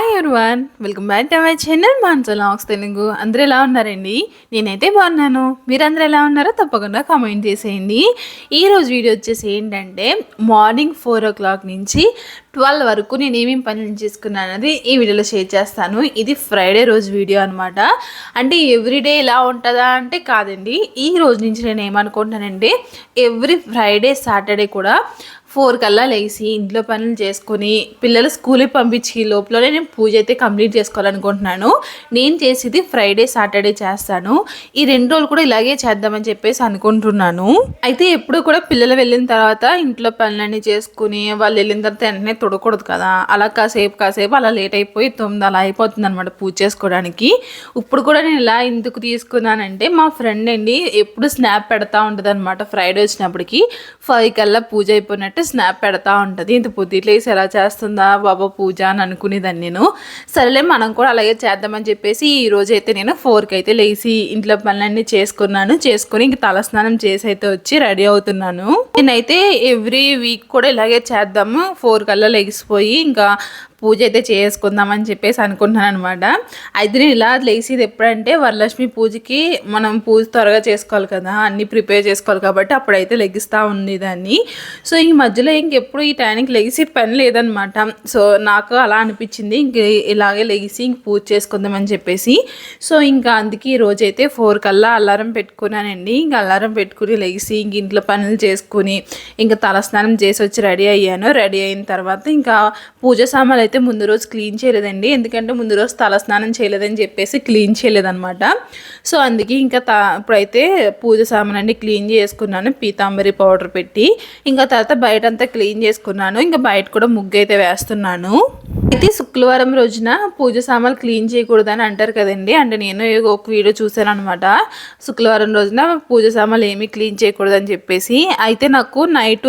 Hi everyone welcome back to my channel మాన్సో లాంగ్స్ తెలుగు అందరూ ఎలా ఉన్నారండి? నేనైతే బాగున్నాను. మీరందరూ ఎలా ఉన్నారో తప్పకుండా కామెంట్ చేసేయండి. ఈరోజు వీడియో వచ్చేసి ఏంటంటే మార్నింగ్ ఫోర్ ఓ క్లాక్ నుంచి ట్వెల్వ్ వరకు నేను ఏమేమి పనులు చేసుకున్నాను అనేది ఈ వీడియోలో షేర్ చేస్తాను. ఇది ఫ్రైడే రోజు వీడియో అనమాట అంటే ఎవ్రీడే ఇలా ఉంటుందా అంటే కాదండి. ఈ రోజు నుంచి నేను ఏమనుకుంటున్నానంటే ఎవ్రీ ఫ్రైడే సాటర్డే కూడా ఫోర్ కల్లా లేచి ఇంట్లో పనులు చేసుకొని పిల్లలు స్కూల్కి పంపించి లోపలనే నేను పూజ అయితే కంప్లీట్ చేసుకోవాలనుకుంటున్నాను. నేను చేసేది ఫ్రైడే సాటర్డే చేస్తాను. ఈ రెండు రోజులు కూడా ఇలాగే చేద్దామని చెప్పేసి అనుకుంటున్నాను. అయితే ఎప్పుడు కూడా పిల్లలు వెళ్ళిన తర్వాత ఇంట్లో పనులన్నీ చేసుకుని వాళ్ళు వెళ్ళిన తర్వాత వెంటనే తొడకూడదు కదా. అలా కాసేపు కాసేపు అలా లేట్ అయిపోయి తొమ్మిది అలా అయిపోతుంది అనమాట పూజ చేసుకోవడానికి. ఇప్పుడు కూడా నేను ఇలా ఎందుకు తీసుకున్నానంటే మా ఫ్రెండ్ అండి ఎప్పుడు స్నాప్ పెడతా ఉంటుంది అనమాట ఫ్రైడే వచ్చినప్పటికి. ఫైవ్ కల్లా పూజ అయిపోయినట్టు స్నాప్ పెడతా ఉంటుంది. ఇంత పొద్దుట్లేసి ఎలా చేస్తుందా బాబా పూజ అని అనుకునేదాన్ని నేను. సరేలే మనం కూడా అలాగే చేద్దామని చెప్పేసి ఈ రోజు అయితే నేను ఫోర్కి అయితే లేచి ఇంట్లో పనులన్నీ చేసుకున్నాను. చేసుకుని ఇంక తలస్నానం చేసి అయితే వచ్చి రెడీ అవుతున్నాను. నేనైతే ఎవ్రీ వీక్ కూడా ఇలాగే చేద్దాము. ఫోర్ కల్లా లెగిసిపోయి ఇంకా పూజ అయితే చేసుకుందామని చెప్పేసి అనుకుంటున్నాను అనమాట అయితే నేను ఇలా లేచేది ఎప్పుడంటే వరలక్ష్మి పూజకి మనం పూజ త్వరగా చేసుకోవాలి కదా అన్నీ ప్రిపేర్ చేసుకోవాలి కాబట్టి అప్పుడైతే లెగిస్తూ ఉండేదాన్ని. సో ఈ మధ్యలో ఇంకెప్పుడు ఈ టైంకి లెగిసి పని లేదనమాట సో నాకు అలా అనిపించింది ఇంక ఇలాగే లెగిసి ఇంక పూజ చేసుకుందామని చెప్పేసి. సో ఇంకా అందుకే ఈ రోజైతే ఫోర్ కల్లా అలారం పెట్టుకున్నానండి. ఇంకా అలారం పెట్టుకుని లెగిసి ఇంక ఇంట్లో పనులు చేసుకుని ఇంకా తలస్నానం చేసి వచ్చి రెడీ అయ్యాను. రెడీ అయిన తర్వాత ఇంకా పూజ సామాన్లు అయితే ముందు రోజు క్లీన్ చేయలేదండి. ఎందుకంటే ముందు రోజు తలస్నానం చేయలేదని చెప్పేసి క్లీన్ చేయలేదన్నమాట. సో అందుకే ఇంకా తా ఇప్పుడైతే పూజ సామాన్ అన్ని క్లీన్ చేసుకున్నాను. పీతాంబరి పౌడర్ పెట్టి ఇంకా తర్వాత బయట అంతా క్లీన్ చేసుకున్నాను. ఇంకా బయట కూడా ముగ్గు అయితే వేస్తున్నాను. అయితే శుక్రవారం రోజున పూజ సామాన్లు క్లీన్ చేయకూడదని అంటారు కదండి. అంటే నేను ఒక వీడియో చూశాను అనమాట శుక్రవారం రోజున పూజ సామాన్లు ఏమీ క్లీన్ చేయకూడదని చెప్పేసి. అయితే నాకు నైట్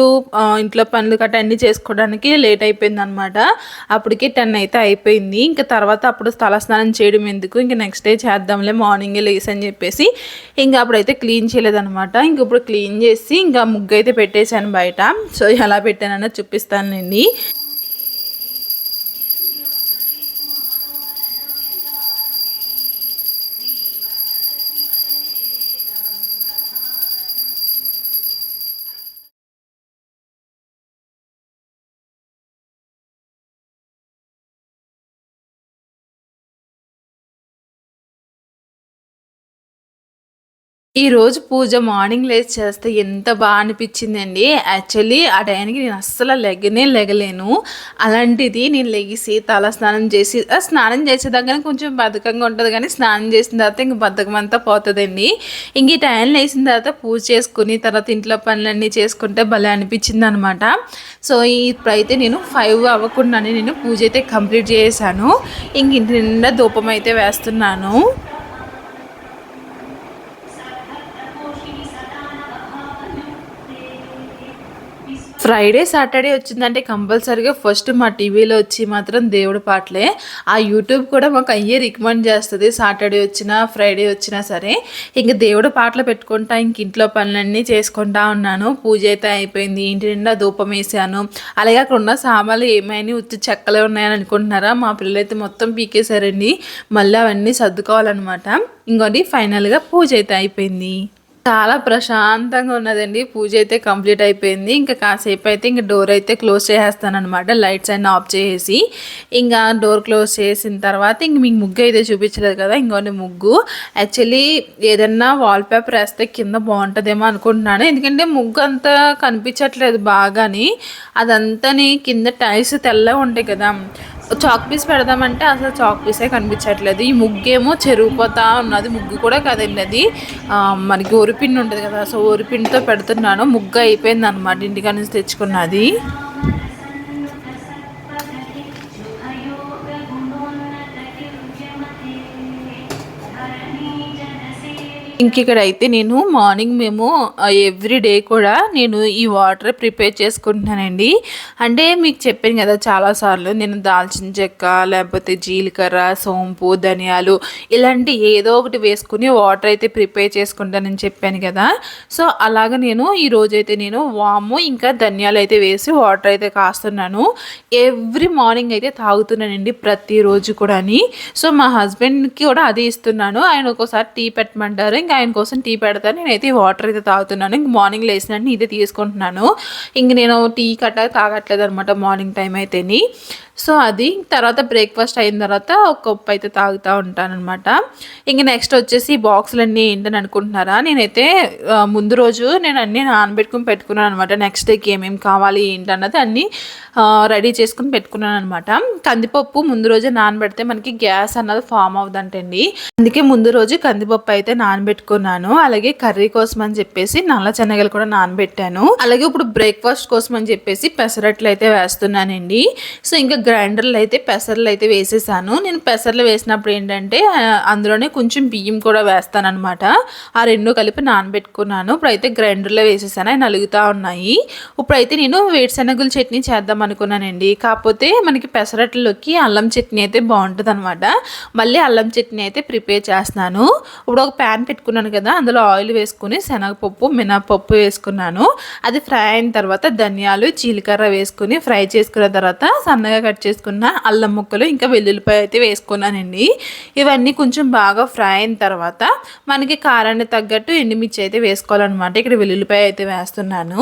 ఇంట్లో పనులు గట్రా అన్ని చేసుకోవడానికి లేట్ అయిపోయింది అనమాట అప్పటికి టెన్ అయితే అయిపోయింది. ఇంకా తర్వాత అప్పుడు తలస్నానం చేయడం ఎందుకు? ఇంకా నెక్స్ట్ డే చేద్దాంలే మార్నింగే లేసి అని చెప్పేసి ఇంకా అప్పుడైతే క్లీన్ చేయలేదనమాట ఇంక ఇప్పుడు క్లీన్ చేసి ఇంకా ముగ్గు అయితే పెట్టేశాను బయట. సో ఎలా పెట్టానన్నా చూపిస్తానండి ఈ రోజు పూజ మార్నింగ్ లేచి చేస్తే ఎంత బాగా అనిపించిందండి. యాక్చువల్లీ ఆ టైంకి నేను అస్సలు లెగనే లెగలేను. అలాంటిది నేను లెగిసి తల స్నానం చేసి స్నానం చేసేదాకా కొంచెం బద్ధకంగా ఉంటుంది కానీ స్నానం చేసిన తర్వాత ఇంక బద్ధకం అంతా పోతుందండి. ఇంక ఈ టైం లేచిన తర్వాత పూజ చేసుకుని తర్వాత ఇంట్లో పనులన్నీ చేసుకుంటే భలే అనిపించింది అనమాట సో ఇప్పుడైతే నేను ఫైవ్ అవ్వకుండానే నేను పూజ అయితే కంప్లీట్ చేశాను ఇంక ఇంటి నిండా ధూపం అయితే వేస్తున్నాను. ఫ్రైడే సాటర్డే వచ్చిందంటే కంపల్సరీగా ఫస్ట్ మా టీవీలో వచ్చి మాత్రం దేవుడి పాటలే. ఆ యూట్యూబ్ కూడా మాకు అయ్యే రికమెండ్ చేస్తుంది. సాటర్డే వచ్చినా ఫ్రైడే వచ్చినా సరే. ఇంక దేవుడి పాటలు పెట్టుకుంటా ఇంక ఇంట్లో పనులన్నీ చేసుకుంటా ఉన్నాను. పూజ అయితే అయిపోయింది. ఇంటి నిండా ధూపం వేసాను అలాగే అక్కడ ఉన్న సామాన్లు ఏమైనా ఉచ్చి చెక్కలే ఉన్నాయని అనుకుంటున్నారా? మా పిల్లలైతే మొత్తం పీకేశారండి. మళ్ళీ అవన్నీ సర్దుకోవాలన్నమాట. ఇంకోటి ఫైనల్గా పూజ అయితే అయిపోయింది. చాలా ప్రశాంతంగా ఉన్నదండి. పూజ అయితే కంప్లీట్ అయిపోయింది. ఇంకా కాసేపు అయితే ఇంకా డోర్ అయితే క్లోజ్ చేసేస్తాను అనమాట లైట్స్ అన్నీ ఆఫ్ చేసి ఇంకా డోర్ క్లోజ్ చేసిన తర్వాత ఇంక మీకు ముగ్గు అయితే చూపించలేదు కదా? ఇంకోటి ముగ్గు. యాక్చువల్లీ ఏదన్నా వాల్ పేపర్ వేస్తే కింద బాగుంటుందేమో అనుకుంటున్నాను. ఎందుకంటే ముగ్గు అంతా కనిపించట్లేదు బాగాని. అదంతా కింద టైల్స్ తెల్లగా ఉంటాయి కదా. చాక్ పీస్ పెడదామంటే అసలు చాక్ పీసే కనిపించట్లేదు. ఈ ముగ్గేమో చెరుగుపోతా ఉన్నది ముగ్గు కూడా కదండి మనకి ఓరిపిండి ఉంటుంది కదా సో ఓరిపిండితో పెడుతున్నాను. ముగ్గు అయిపోయింది అనమాట ఇంటికా నుంచి తెచ్చుకున్నది. ఇంక ఇక్కడ అయితే నేను మార్నింగ్ మేము ఎవ్రీ డే కూడా నేను ఈ వాటర్ ప్రిపేర్ చేసుకుంటున్నానండి. అంటే మీకు చెప్పాను కదా చాలాసార్లు నేను దాల్చిన చెక్క లేకపోతే జీలకర్ర సోంపు ధనియాలు ఇలాంటి ఏదో ఒకటి వేసుకుని వాటర్ అయితే ప్రిపేర్ చేసుకుంటానని చెప్పాను కదా. సో అలాగ నేను ఈ రోజైతే నేను వాము ఇంకా ధనియాలు అయితే వేసి వాటర్ అయితే కాస్తున్నాను. ఎవ్రీ మార్నింగ్ అయితే తాగుతున్నానండి ప్రతిరోజు కూడా సో మా హస్బెండ్కి కూడా అది ఇస్తున్నాను. ఆయన ఒక్కోసారి టీ పెట్టమంటారు ఇంకా ఆయన కోసం టీ పెడతాను. నేనైతే వాటర్ అయితే తాగుతున్నాను. ఇంక మార్నింగ్ లేచినట్టు ఇదే తీసుకుంటున్నాను. ఇంక నేను టీ కట్ట తాగట్లేదు అనమాట మార్నింగ్ టైం అయితేని. సో అది తర్వాత బ్రేక్ఫాస్ట్ అయిన తర్వాత ఒక కప్పు అయితే తాగుతూ ఉంటానన్నమాట. ఇంక నెక్స్ట్ వచ్చేసి బాక్సులన్నీ ఏంటని అనుకుంటున్నారా? నేనైతే ముందు రోజు నేను అన్నీ నానబెట్టుకుని పెట్టుకున్నాను అనమాట నెక్స్ట్ డేకి ఏమేమి కావాలి ఏంటన్నది అన్నీ రెడీ చేసుకుని పెట్టుకున్నాను అనమాట కందిపప్పు ముందు రోజే నానబెడితే మనకి గ్యాస్ అన్నది ఫామ్ అవుతుందంటండి అందుకే ముందు రోజు కందిపప్పు అయితే నానబెట్టుకున్నాను. అలాగే కర్రీ కోసం అని చెప్పేసి నల్ల శనగలు కూడా నానబెట్టాను. అలాగే ఇప్పుడు బ్రేక్ఫాస్ట్ కోసం అని చెప్పేసి పెసరట్లు అయితే వేస్తున్నానండి. సో ఇంకా గ్రైండర్లో అయితే పెసర్లు అయితే వేసేసాను. నేను పెసర్లు వేసినప్పుడు ఏంటంటే అందులోనే కొంచెం బియ్యం కూడా వేస్తాను అనమాట ఆ రెండు కలిపి నానబెట్టుకున్నాను. ఇప్పుడైతే గ్రైండర్లో వేసేసాను. అవి నలుగుతూ ఉన్నాయి. ఇప్పుడైతే నేను వేరుశనగల చట్నీ చేద్దాం అనుకున్నానండి. కాకపోతే మనకి పెసరట్లోకి అల్లం చట్నీ అయితే బాగుంటుంది అనమాట మళ్ళీ అల్లం చట్నీ అయితే ప్రిపేర్ చేస్తున్నాను. ఇప్పుడు ఒక ప్యాన్ పెట్టుకున్నాను కదా అందులో ఆయిల్ వేసుకుని శనగపప్పు మినపప్పు వేసుకున్నాను. అది ఫ్రై అయిన తర్వాత ధనియాలు జీలకర్ర వేసుకుని ఫ్రై చేసుకున్న తర్వాత సన్నగా కట్ చేసుకున్న అల్లం ముక్కలు ఇంకా వెల్లుల్లిపాయ అయితే వేసుకున్నానండి. ఇవన్నీ కొంచెం బాగా ఫ్రై అయిన తర్వాత మనకి కారాన్ని తగ్గట్టు ఎండుమిర్చి అయితే వేసుకోవాలన్నమాట. ఇక్కడ వెల్లుల్లిపాయ అయితే వేస్తున్నాను.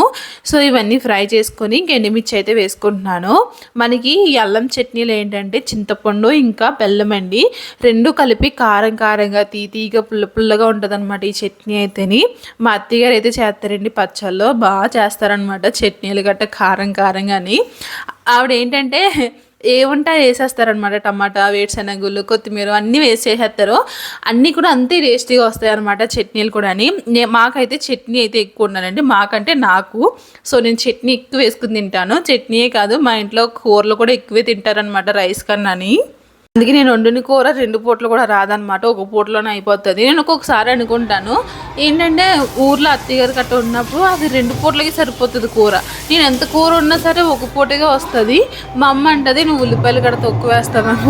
సో ఇవన్నీ ఫ్రై చేసుకొని ఇంక ఎండుమిర్చి అయితే వేసుకుంటున్నాను. మనకి ఈ అల్లం చట్నీలు ఏంటంటే చింతపండు ఇంకా బెల్లం అండి. రెండు కలిపి కారం కారంగా తీతీగా పుల్ల పుల్లగా ఉంటుంది అనమాట ఈ చట్నీ అయితేని. మా అత్తగారు అయితే చేస్తారండి పచ్చళ్ళు బాగా చేస్తారనమాట చట్నీలు గట్ట కారం కారంగాని. ఆవిడ ఏంటంటే ఏ వంట వేసేస్తారనమాట టమాటా వేరుశనగులు కొత్తిమీర అన్నీ వేసి చేసేస్తారు. అన్నీ కూడా అంతే టేస్టీగా వస్తాయి అనమాట చట్నీలు కూడా అని మాకైతే చట్నీ అయితే ఎక్కువ ఉండాలండి. మాకంటే నాకు సో నేను చట్నీ ఎక్కువ వేసుకుని తింటాను. చట్నీయే కాదు మా ఇంట్లో కూరలు కూడా ఎక్కువే తింటారనమాట రైస్ కన్నా అందుకే నేను వండిన కూర రెండు పూటలు కూడా రాదనమాట ఒక పూటలోనే అయిపోతుంది. నేను ఒక్కొక్కసారి అనుకుంటాను ఏంటంటే ఊర్లో అత్తగారు కట్ట ఉన్నప్పుడు అది రెండు పూటలకి సరిపోతుంది కూర. నేను ఎంత కూర ఉన్నా సరే ఒక పూటగా వస్తుంది. మా అమ్మ అంటది నువ్వు ఉల్లిపాయలు కట్ట తక్కువ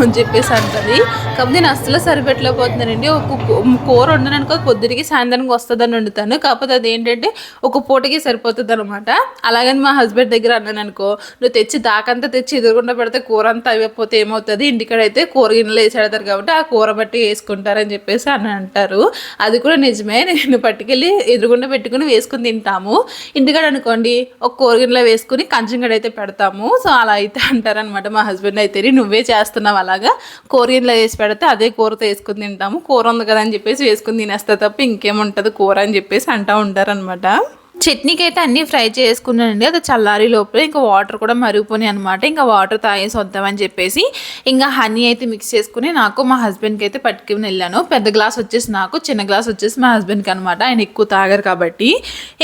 అని చెప్పేసి అంటది. కాబట్టి నేను అస్సలు సరిపెట్టలేకపోతున్నానండి. ఒక కూర వండననుకో పొద్దుటికి సాయంత్రానికి వస్తుందని వండుతాను. కాకపోతే అది ఏంటంటే ఒక పూటకి సరిపోతుంది అనమాట అలాగని మా హస్బెండ్ దగ్గర అన్నాను అనుకో నువ్వు తెచ్చి దాకంతా తెచ్చి ఎదురుకుండా పెడితే కూర అంతా అయిపోతే ఏమవుతుంది? ఇంటికాడైతే కూర గిన్నెలు వేసేడతారు కాబట్టి ఆ కూర బట్టి వేసుకుంటారని చెప్పేసి అని అంటారు. అది కూడా నిజమే. నేను పట్టుకెళ్ళి ఎదురుగుండ పెట్టుకుని వేసుకుని తింటాము. ఇంటికాడ అనుకోండి ఒక కూర గిన్నెలో వేసుకుని కంచంగడ అయితే పెడతాము. సో అలా అయితే అంటారనమాట మా హస్బెండ్ అయితే. నువ్వే చేస్తున్నావు అలాగా. కూర గిన్నెలో వేసి పెడితే అదే కూరతో వేసుకుని తింటాము. కూర ఉంది కదా అని చెప్పేసి వేసుకుని తినేస్తా తప్ప ఇంకేముంటుంది కూర అని చెప్పేసి అంటూ ఉంటారనమాట చట్నీకి అయితే అన్నీ ఫ్రై చేసుకున్నానండి. అది చల్లారి లోపల ఇంకా వాటర్ కూడా మరిగిపోయినాయి అనమాట ఇంకా వాటర్ తాగేసి వద్దామని చెప్పేసి ఇంకా హనీ అయితే మిక్స్ చేసుకుని నాకు మా హస్బెండ్కి అయితే పట్టుకుని వెళ్ళాను. పెద్ద గ్లాస్ వచ్చేసి నాకు చిన్న గ్లాస్ వచ్చేసి మా హస్బెండ్కి అనమాట ఆయన ఎక్కువ తాగారు కాబట్టి.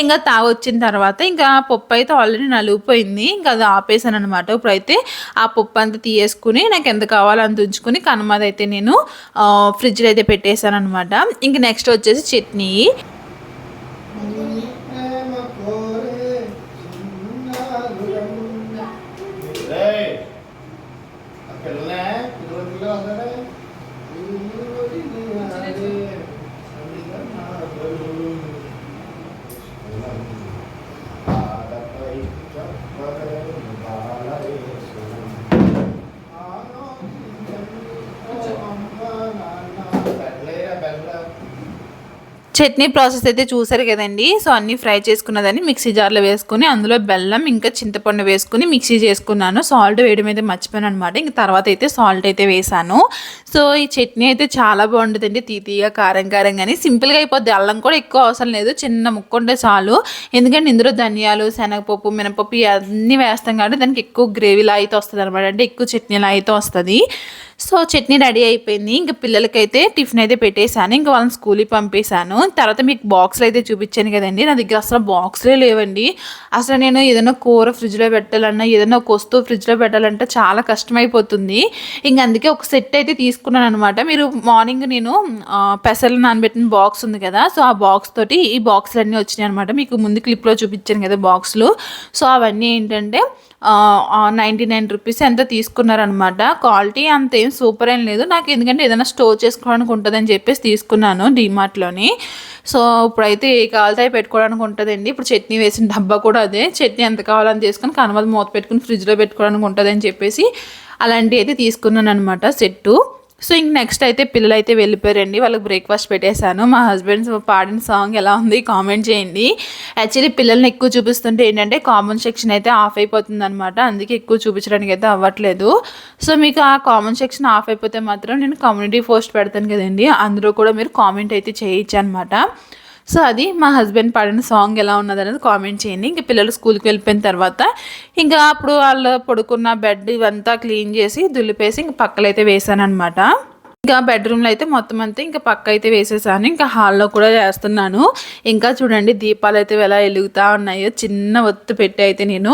ఇంకా తాగొచ్చిన తర్వాత ఇంకా పప్పు అయితే ఆల్రెడీ నలిగిపోయింది. ఇంకా అది ఆపేసాను అనమాట ఇప్పుడైతే ఆ పప్పు అంతా తీయేసుకుని నాకు ఎంత కావాలో అంత ఉంచుకుని కనుమది అయితే నేను ఫ్రిడ్జ్లో అయితే పెట్టేశాను అనమాట ఇంక నెక్స్ట్ వచ్చేసి చట్నీ. చట్నీ ప్రాసెస్ అయితే చూసారు కదండి. సో అన్నీ ఫ్రై చేసుకున్నదాన్ని మిక్సీ జార్లో వేసుకుని అందులో బెల్లం ఇంకా చింతపండు వేసుకుని మిక్సీ చేసుకున్నాను. సాల్ట్ వేయడం అయితే మర్చిపోయాను అనమాట ఇంక తర్వాత అయితే సాల్ట్ అయితే వేసాను. సో ఈ చట్నీ అయితే చాలా బాగుంటుందండి. తీతీగా కారం కారం కానీ సింపుల్గా అయిపోద్ది. అల్లం కూడా ఎక్కువ అవసరం లేదు. చిన్న ముక్క ఉంటే చాలు. ఎందుకంటే ఇందులో ధనియాలు శనగపప్పు మినపప్పు అన్నీ వేస్తాం కాబట్టి దానికి ఎక్కువ గ్రేవీలా అయితే వస్తుంది అనమాట అంటే ఎక్కువ చట్నీలా అయితే వస్తుంది. సో చట్నీ రెడీ అయిపోయింది. ఇంకా పిల్లలకైతే టిఫిన్ అయితే పెట్టేశాను. ఇంకా వాళ్ళని స్కూల్కి పంపేశాను. తర్వాత మీకు బాక్స్లు అయితే చూపించాను కదండి. నా దగ్గర అసలు బాక్స్లే లేవండి. అసలు నేను ఏదైనా కూర ఫ్రిడ్జ్లో పెట్టాలన్నా ఏదైనా ఒక వస్తువు ఫ్రిడ్జ్లో పెట్టాలంటే చాలా కష్టమైపోతుంది. ఇంక అందుకే ఒక సెట్ అయితే తీసుకున్నాను అనమాట మీరు మార్నింగ్ నేను ఆ, పెసలు నానబెట్టిన బాక్స్ ఉంది కదా సో ఆ బాక్స్ తోటి ఈ బాక్స్లు అన్నీ వచ్చినాయి అనమాట మీకు ముందు క్లిప్లో చూపించాను కదా బాక్స్లు సో అవన్నీ ఏంటంటే నైంటీ నైన్ రూపీస్ ఎంత తీసుకున్నారనమాట క్వాలిటీ అంత ఏం సూపర్ ఏం లేదు. నాకు ఎందుకంటే ఏదైనా స్టోర్ చేసుకోవడానికి ఉంటుందని చెప్పేసి తీసుకున్నాను డీమార్ట్లోని. సో ఇప్పుడైతే ఏ కావాలతో పెట్టుకోవడానికి ఉంటుందండి. ఇప్పుడు చట్నీ వేసిన డబ్బా కూడా అదే. చట్నీ ఎంత కావాలని తీసుకొని కనవలు మూత పెట్టుకుని ఫ్రిడ్జ్లో పెట్టుకోవడానికి ఉంటుందని చెప్పేసి అలాంటివి అయితే తీసుకున్నాను అనమాట సెట్టు. సో ఇంక నెక్స్ట్ అయితే పిల్లలు అయితే వెళ్ళిపోయారండి. వాళ్ళకి బ్రేక్ఫాస్ట్ పెట్టేశాను. మా హస్బెండ్ పాడిన సాంగ్ ఎలా ఉంది కామెంట్ చేయండి. యాక్చువల్లీ పిల్లల్ని ఎక్కువ చూపిస్తుంటే ఏంటంటే కామన్ సెక్షన్ అయితే ఆఫ్ అయిపోతుంది అనమాట అందుకే ఎక్కువ చూపించడానికి అయితే అవ్వట్లేదు. సో మీకు ఆ కామన్ సెక్షన్ ఆఫ్ అయిపోతే మాత్రం నేను కమ్యూనిటీ పోస్ట్ పెడతాను కదండి. అందులో కూడా మీరు కామెంట్ అయితే చేయొచ్చు అనమాట సో అది మా హస్బెండ్ పాడిన సాంగ్ ఎలా ఉన్నది అనేది కామెంట్ చేయండి. ఇంకా పిల్లలు స్కూల్కి వెళ్ళిపోయిన తర్వాత ఇంకా అప్పుడు వాళ్ళు పడుకున్న బెడ్ ఇవంతా క్లీన్ చేసి దులిపేసి ఇంక పక్కలైతే వేసాను అనమాట ఇంకా బెడ్రూమ్లో అయితే మొత్తం అంతా ఇంకా పక్క అయితే వేసేసాను. ఇంకా హాల్లో కూడా చేస్తున్నాను. ఇంకా చూడండి దీపాలు అయితే ఎలా వెలుగుతూ ఉన్నాయో చిన్న ఒత్తు పెట్టి అయితే నేను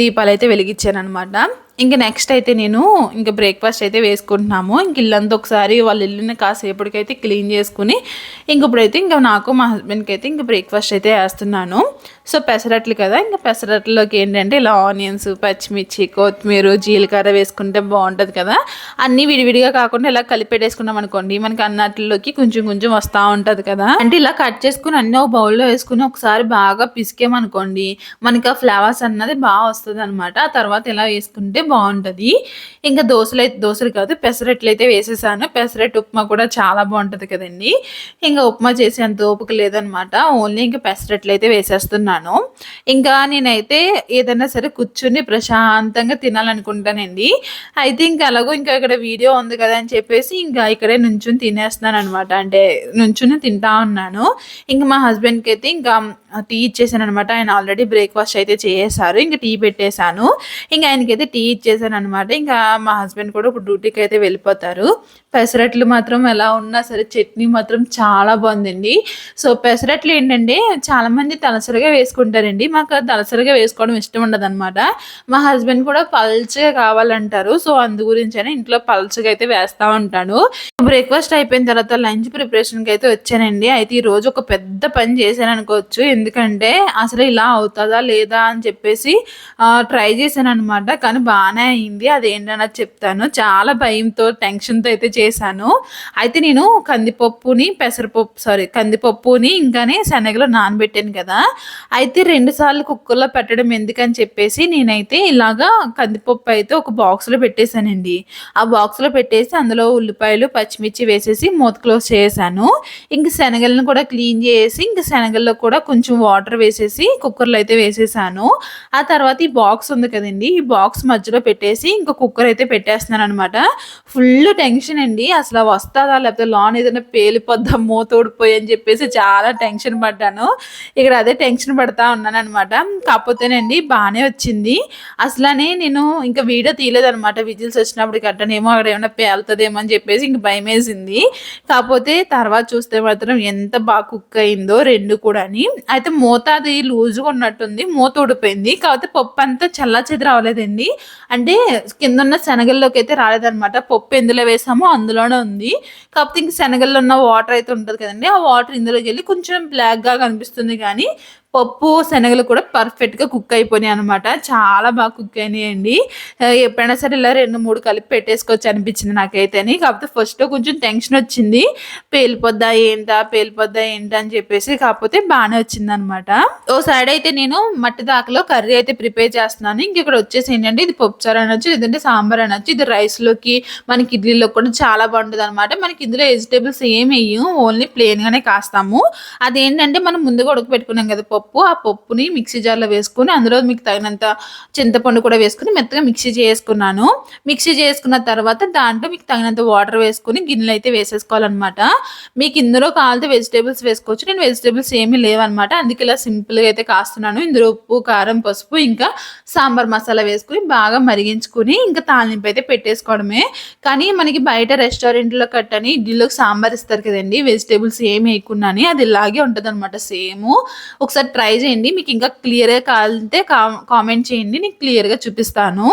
దీపాలు అయితే వెలిగించాను అనమాట ఇంకా నెక్స్ట్ అయితే నేను ఇంకా బ్రేక్ఫాస్ట్ అయితే వేసుకుంటున్నాము. ఇంక ఇల్లంతా ఒకసారి వాళ్ళ ఇల్లుని కాసేపటికైతే క్లీన్ చేసుకుని ఇంక ఇప్పుడైతే ఇంకా నాకు మా హస్బెండ్కి అయితే ఇంకా బ్రేక్ఫాస్ట్ అయితే వేస్తున్నాను. సో పెసరట్లు కదా ఇంకా పెసరట్లోకి ఏంటంటే ఇలా ఆనియన్స్ పచ్చిమిర్చి కొత్తిమీర జీలకర్ర వేసుకుంటే బాగుంటుంది కదా. అన్నీ విడివిడిగా కాకుండా ఇలా కలిపెట్టేసుకున్నాం అనుకోండి మనకి అన్నట్లలోకి కొంచెం కొంచెం వస్తూ ఉంటుంది కదా. అంటే ఇలా కట్ చేసుకుని అన్నీ ఒక బౌల్లో వేసుకుని ఒకసారి బాగా పిసికేమనుకోండి మనకి ఆ ఫ్లేవర్స్ అన్నది బాగా వస్తుంది అనమాట ఆ తర్వాత ఇలా వేసుకుంటే బాగుంటుంది. ఇంకా దోశలు అయితే దోశలు కాదు పెసరట్లు అయితే వేసేసాను. పెసరట్టు ఉప్మా కూడా చాలా బాగుంటుంది కదండి. ఇంకా ఉప్మా చేసే అంత ఓపిక లేదనమాట. ఓన్లీ ఇంకా పెసరట్లు అయితే వేసేస్తున్నాను. ఇంకా నేనైతే ఏదైనా సరే కూర్చుని ప్రశాంతంగా తినాలనుకుంటానండి. అయితే ఇంకా అలాగో ఇంకా ఇక్కడ వీడియో ఉంది కదా అని చెప్పేసి ఇంకా ఇక్కడే నుంచుని తినేస్తున్నాను అనమాట అంటే నుంచుని తింటా ఉన్నాను. ఇంకా మా హస్బెండ్కి అయితే ఇంకా టీ ఇచ్చేసాను అనమాట ఆయన ఆల్రెడీ బ్రేక్ఫాస్ట్ అయితే చేసేసారు. ఇంకా టీ పెట్టేశాను. ఇంకా ఆయనకైతే టీ ఇచ్చేసాను అనమాట ఇంకా మా హస్బెండ్ కూడా ఇప్పుడు డ్యూటీకి అయితే వెళ్ళిపోతారు. పెసరట్లు మాత్రం ఎలా ఉన్నా సరే చట్నీ మాత్రం చాలా బాగుందండి. సో పెసరట్లు ఏంటంటే చాలామంది తలసరిగా వేసుకుంటారండి. మాకు తలసరిగా వేసుకోవడం ఇష్టం ఉండదు అనమాట మా హస్బెండ్ కూడా పల్చగా కావాలంటారు. సో అందు గురించి ఇంట్లో పల్చగా అయితే వేస్తూ ఉంటాను బ్రేక్ఫాస్ట్ అయిపోయిన తర్వాత లంచ్ ప్రిపరేషన్కి అయితే వచ్చానండి. అయితే ఈ రోజు ఒక పెద్ద పని చేశాను అనుకోవచ్చు. ఎందుకంటే అసలు ఇలా అవుతుందా లేదా అని చెప్పేసి ట్రై చేశాను అనమాట కానీ బాగానే అయింది. అదేంటన్నది చెప్తాను. చాలా భయంతో టెన్షన్తో అయితే చేశాను. అయితే నేను కందిపప్పుని పెసరపప్పు సారీ కందిపప్పుని ఇంకానే శనగలో నానబెట్టాను కదా. అయితే రెండుసార్లు కుక్కర్లో పెట్టడం ఎందుకని చెప్పేసి నేనైతే ఇలాగా కందిపప్పు అయితే ఒక బాక్స్లో పెట్టేశానండి. ఆ బాక్స్లో పెట్టేసి అందులో ఉల్లిపాయలు పచ్చిమిర్చి వేసేసి మూత క్లోజ్ చేశాను. ఇంక శనగలను కూడా క్లీన్ చేసి ఇంక శనగల్లో కూడా కొంచెం వాటర్ వేసేసి కుక్కర్లో అయితే వేసేసాను. ఆ తర్వాత ఈ బాక్స్ ఉంది కదండి ఈ బాక్స్ మధ్యలో పెట్టేసి ఇంకా కుక్కర్ అయితే పెట్టేస్తున్నాను అనమాట ఫుల్ టెన్షన్ అండి అసలు వస్తుందా? లేకపోతే లాన్ ఏదైనా పేలిపోద్దా మూత ఊడిపోయి అని చెప్పేసి చాలా టెన్షన్ పడ్డాను. ఇక్కడ అదే టెన్షన్ పడతా ఉన్నాను అనమాట కాకపోతేనండి బాగానే వచ్చింది. అసలనే నేను ఇంకా వీడియో తీయలేదనమాట విజిల్స్ వచ్చినప్పుడు కట్టనేమో అక్కడ ఏమైనా పేలుతుందేమో అని చెప్పేసి ఇంక భయం వేసింది కాకపోతే తర్వాత చూస్తే మాత్రం ఎంత బాగా కుక్ అయిందో రెండు కూడా అయితే మూత అది లూజ్గా ఉన్నట్టుంది మూత ఊడిపోయింది కాకపోతే పప్పు అంతా చల్లా చెది రావలేదండి. అంటే కింద ఉన్న శనగల్లోకి అయితే రాలేదనమాట పప్పు ఎందులో వేసామో అందులోనే ఉంది. కాకపోతే ఇంక శనగల్లో ఉన్న వాటర్ అయితే ఉంటుంది కదండి. ఆ వాటర్ ఇందులోకి వెళ్ళి కొంచెం బ్లాక్గా కనిపిస్తుంది కానీ పప్పు శనగలు కూడా పర్ఫెక్ట్గా కుక్ అయిపోయినాయి అనమాట చాలా బాగా కుక్ అయినాయండి. ఎప్పుడైనా సరే ఇలా రెండు మూడు కలిపి పెట్టేసుకోవచ్చు అనిపించింది నాకైతేని. కాకపోతే ఫస్ట్ కొంచెం టెన్షన్ వచ్చింది. పేలిపోద్దా ఏంటా పేలిపోద్దా ఏంటా అని చెప్పేసి కాకపోతే బాగానే వచ్చింది అనమాట ఓ సైడ్ అయితే నేను మట్టి దాకలో కర్రీ అయితే ప్రిపేర్ చేస్తున్నాను. ఇంక ఇక్కడ వచ్చేసి ఏంటంటే ఇది పప్పుచారు అనొచ్చు లేదంటే సాంబార్ అనొచ్చు. ఇది రైస్లోకి మనకి ఇడ్లీలో కూడా చాలా బాగుంటుంది అనమాట మనకి ఇందులో వెజిటేబుల్స్ ఏమి వేయం ఓన్లీ ప్లెయిన్గానే కాస్తాము. అదేంటంటే మనం ముందుగా ఉడకపెట్టుకున్నాం కదా పప్పు ఆ పప్పుని మిక్సీ జార్లో వేసుకొని అందులో మీకు తగినంత చింతపండు కూడా వేసుకుని మెత్తగా మిక్సీ చేసుకున్నాను. మిక్సీ చేసుకున్న తర్వాత దాంట్లో మీకు తగినంత వాటర్ వేసుకుని గిన్నెలు అయితే వేసేసుకోవాలన్నమాట. మీకు ఇందులో కావాలంటే వెజిటేబుల్స్ వేసుకోవచ్చు. నేను వెజిటేబుల్స్ ఏమీ లేవన్నమాట. అందుకే ఇలా సింపుల్గా అయితే కాస్తున్నాను. ఇందులో ఉప్పు కారం పసుపు ఇంకా సాంబార్ మసాలా వేసుకుని బాగా మరిగించుకుని ఇంకా తాలింపు అయితే పెట్టేసుకోవడమే. కానీ మనకి బయట రెస్టారెంట్లో కట్టని ఇడ్లీలోకి సాంబార్ ఇస్తారు కదండి. వెజిటేబుల్స్ ఏమి వేయకుండాని అది ఇలాగే ఉంటుంది అనమాట సేమ్. ఒకసారి ట్రై చేయండి. మీకు ఇంకా క్లియర్గా కావాలంటే కామెంట్ చేయండి. నేను క్లియర్గా చూపిస్తాను.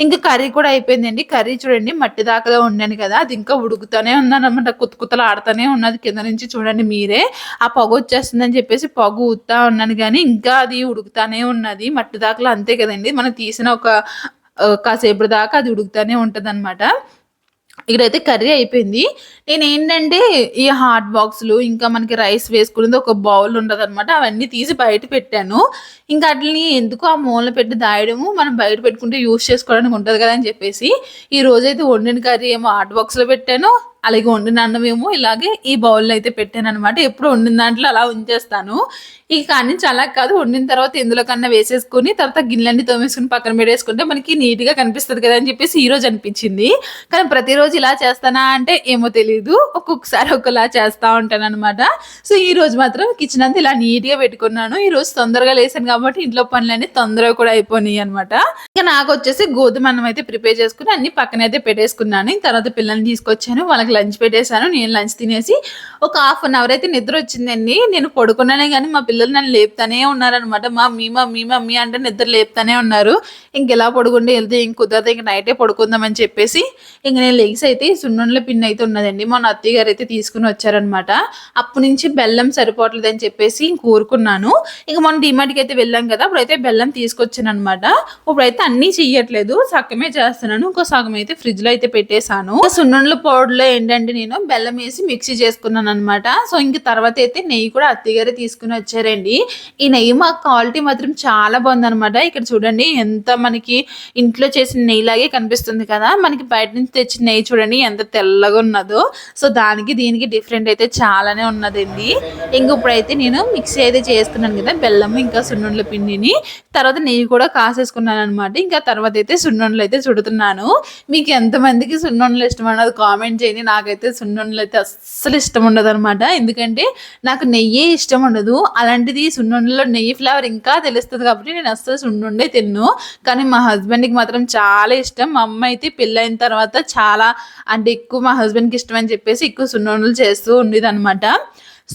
ఇంకా కర్రీ కూడా అయిపోయిందండి. కర్రీ చూడండి. మట్టి దాకా ఉండాను కదా. అది ఇంకా ఉడుకుతూనే ఉన్నాను అనమాట కుత్త కుత్తలు ఆడుతూనే ఉన్నది. కింద నుంచి చూడండి మీరే. ఆ పొగ వచ్చేస్తుందని చెప్పేసి పొగ ఊతా ఉన్నాను కానీ ఇంకా అది ఉడుకుతానే ఉన్నది. మట్టి దాకలో అంతే కదండి. మనం తీసిన ఒక కాసేపు దాకా అది ఉడుకుతానే ఉంటుంది అనమాట ఇక్కడైతే కర్రీ అయిపోయింది. నేను ఏంటంటే ఈ హాట్ బాక్స్లు ఇంకా మనకి రైస్ వేసుకునేది ఒక బౌల్ ఉండదు అనమాట అవన్నీ తీసి బయట పెట్టాను. ఇంకా వాటిని ఎందుకు ఆ మూల పెట్టి దాయడము? మనం బయట పెట్టుకుంటే యూస్ చేసుకోవడానికి ఉంటుంది కదా అని చెప్పేసి ఈ రోజైతే వండిన కర్రీ ఏమో ఆర్ట్ బాక్స్లో పెట్టాను. అలాగే వండిన అన్నమేమో ఇలాగే ఈ బౌల్లో అయితే పెట్టాను అనమాట ఎప్పుడు వండిన దాంట్లో అలా ఉంచేస్తాను. ఇక కానీ అలా కాదు వండిన తర్వాత ఎందులో కన్నా వేసేసుకొని తర్వాత గిన్నెలన్నీ తోమేసుకుని పక్కన పెట్టేసుకుంటే మనకి నీట్గా కనిపిస్తుంది కదా అని చెప్పేసి ఈ రోజు అనిపించింది. కానీ ప్రతిరోజు ఇలా చేస్తానా అంటే ఏమో తెలియదు ఒక్కొక్కసారి ఒకలా చేస్తూ ఉంటాను అనమాట సో ఈ రోజు మాత్రం కిచెన్ అంతా ఇలా నీట్గా పెట్టుకున్నాను. ఈ రోజు తొందరగా లేసాను కాబట్టి కాబట్టి ఇంట్లో పనులన్నీ తొందరగా కూడా అయిపోయినాయి అనమాట ఇంకా నాకు వచ్చేసి గోధుమ అన్నం అయితే ప్రిపేర్ చేసుకుని అన్ని పక్కన అయితే పెట్టేసుకున్నాను. తర్వాత పిల్లల్ని తీసుకొచ్చాను. వాళ్ళకి లంచ్ పెట్టేశాను. నేను లంచ్ తినేసి ఒక హాఫ్ అన్ అవర్ అయితే నిద్ర వచ్చిందండి. నేను పడుకున్నానే కానీ మా పిల్లలు నన్ను లేపుతానే ఉన్నారనమాట మా మీ మమ్మీ మమ్మీ అంటే నిద్ర లేపుతానే ఉన్నారు. ఇంకెలా పడుకుంటే వెళ్తే ఇంక కుదరదు. ఇంక నైటే పడుకుందామని చెప్పేసి ఇంక నేను లెగ్స్ అయితే సున్నుండ్ల పిన్ అయితే ఉన్నదండి. మా అత్తయ్య గారు అయితే తీసుకుని వచ్చారనమాట అప్పటి నుంచి బెల్లం సరిపోవట్లేదు అని చెప్పేసి ఇంక ఊరుకున్నాను. ఇంక మొన్న డిమార్ట్కి అయితే వెళ్ళాం కదా అప్పుడైతే బెల్లం తీసుకొచ్చాను అనమాట ఇప్పుడైతే అన్నీ చెయ్యట్లేదు సగమే చేస్తున్నాను ఇంకో సగం అయితే ఫ్రిడ్జ్లో అయితే పెట్టేశాను. సున్నుండ్ల పౌడర్లో ఏంటంటే నేను బెల్లం వేసి మిక్సీ చేసుకున్నాను అనమాట సో ఇంక తర్వాత అయితే నెయ్యి కూడా అత్తగారే తీసుకుని వచ్చారండి. ఈ నెయ్యి మా క్వాలిటీ మాత్రం చాలా బాగుందనమాట ఇక్కడ చూడండి ఎంత మనకి ఇంట్లో చేసిన నెయ్యిలాగే కనిపిస్తుంది కదా. మనకి బయట నుంచి తెచ్చిన నెయ్యి చూడండి ఎంత తెల్లగా ఉన్నదో. సో దానికి దీనికి డిఫరెంట్ అయితే చాలానే ఉన్నదండి. ఇంక ఇప్పుడైతే నేను మిక్సీ అయితే చేసుకున్నాను కదా బెల్లం ఇంకా సున్నుండ్ల పిండిని తర్వాత నెయ్యి కూడా కాసేసుకున్నాను అనమాట ఇంకా తర్వాత అయితే సున్నుండలు అయితే చుడుతున్నాను. మీకు ఎంతమందికి సున్నుండలు ఇష్టం అన్నది కామెంట్ చేయండి. నాకైతే సున్నుండలు అయితే అస్సలు ఇష్టం ఉండదు అనమాట ఎందుకంటే నాకు నెయ్యే ఇష్టం ఉండదు. అలాంటిది సున్నుండలో నెయ్యి ఫ్లేవర్ ఇంకా తెలుస్తుంది కాబట్టి నేను అస్సలు సున్నుండే తిన్ను. కానీ మా హస్బెండ్కి మాత్రం చాలా ఇష్టం. మా అమ్మ అయితే పెళ్ళైన తర్వాత చాలా అంటే ఎక్కువ మా హస్బెండ్కి ఇష్టం అని చెప్పేసి ఎక్కువ సున్నుండలు చేస్తూ ఉండేది అనమాట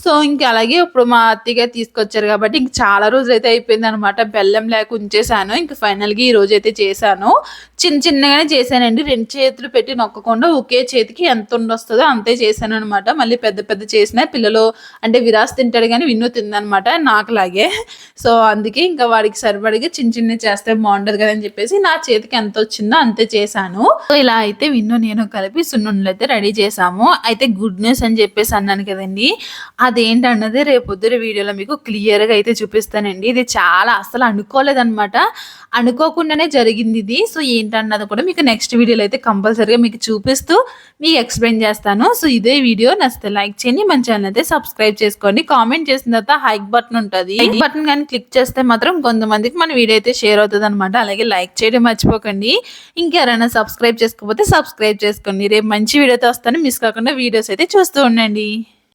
సో ఇంక అలాగే ఇప్పుడు మా అత్తయ్య తీసుకొచ్చారు కాబట్టి ఇంక చాలా రోజులు అయితే అయిపోయింది అనమాట బెల్లం లేక ఉంచేసాను. ఇంక ఫైనల్గా ఈ రోజు అయితే చేశాను. చిన్న చిన్నగానే చేశానండి. రెండు చేతులు పెట్టి నొక్కకుండా ఒకే చేతికి ఎంత ఉండొస్తుందో అంతే చేశాను అనమాట మళ్ళీ పెద్ద పెద్ద చేసిన పిల్లలు అంటే విరాస్ తింటాడు కానీ విన్ను తిందనమాట నాకులాగే. సో అందుకే ఇంకా వాడికి సరిపడిగా చిన్న చిన్న చేస్తే బాగుంటుంది కదా అని చెప్పేసి నా చేతికి ఎంత వచ్చిందో అంతే చేశాను. సో ఇలా అయితే విన్ను నేను కలిపి సున్నుండలు అయితే రెడీ చేశాము. అయితే గుడ్ న్యూస్ అని చెప్పేసి అన్నాను కదండి. అదేంటన్నది రేపొద్దున వీడియోలో మీకు క్లియర్గా అయితే చూపిస్తానండి. ఇది చాలా అసలు అనుకోలేదనమాట అనుకోకుండానే జరిగింది ఇది. సో ఏంటన్నది కూడా మీకు నెక్స్ట్ వీడియోలో అయితే కంపల్సరీగా మీకు చూపిస్తూ మీకు ఎక్స్ప్లెయిన్ చేస్తాను. సో ఇదే వీడియో నచ్చితే లైక్ చేయండి. మన ఛానల్ అయితే సబ్స్క్రైబ్ చేసుకోండి. కామెంట్ చేసిన తర్వాత హైక్ బటన్ ఉంటుంది. హైక్ బటన్ కానీ క్లిక్ చేస్తే మాత్రం కొంతమందికి మన వీడియో అయితే షేర్ అవుతుంది అనమాట అలాగే లైక్ చేయడం మర్చిపోకండి. ఇంకెవరైనా సబ్స్క్రైబ్ చేసుకోకపోతే సబ్స్క్రైబ్ చేసుకోండి. రేపు మంచి వీడియోతో వస్తాను. మిస్ కాకుండా వీడియోస్ అయితే చూస్తూ ఉండండి.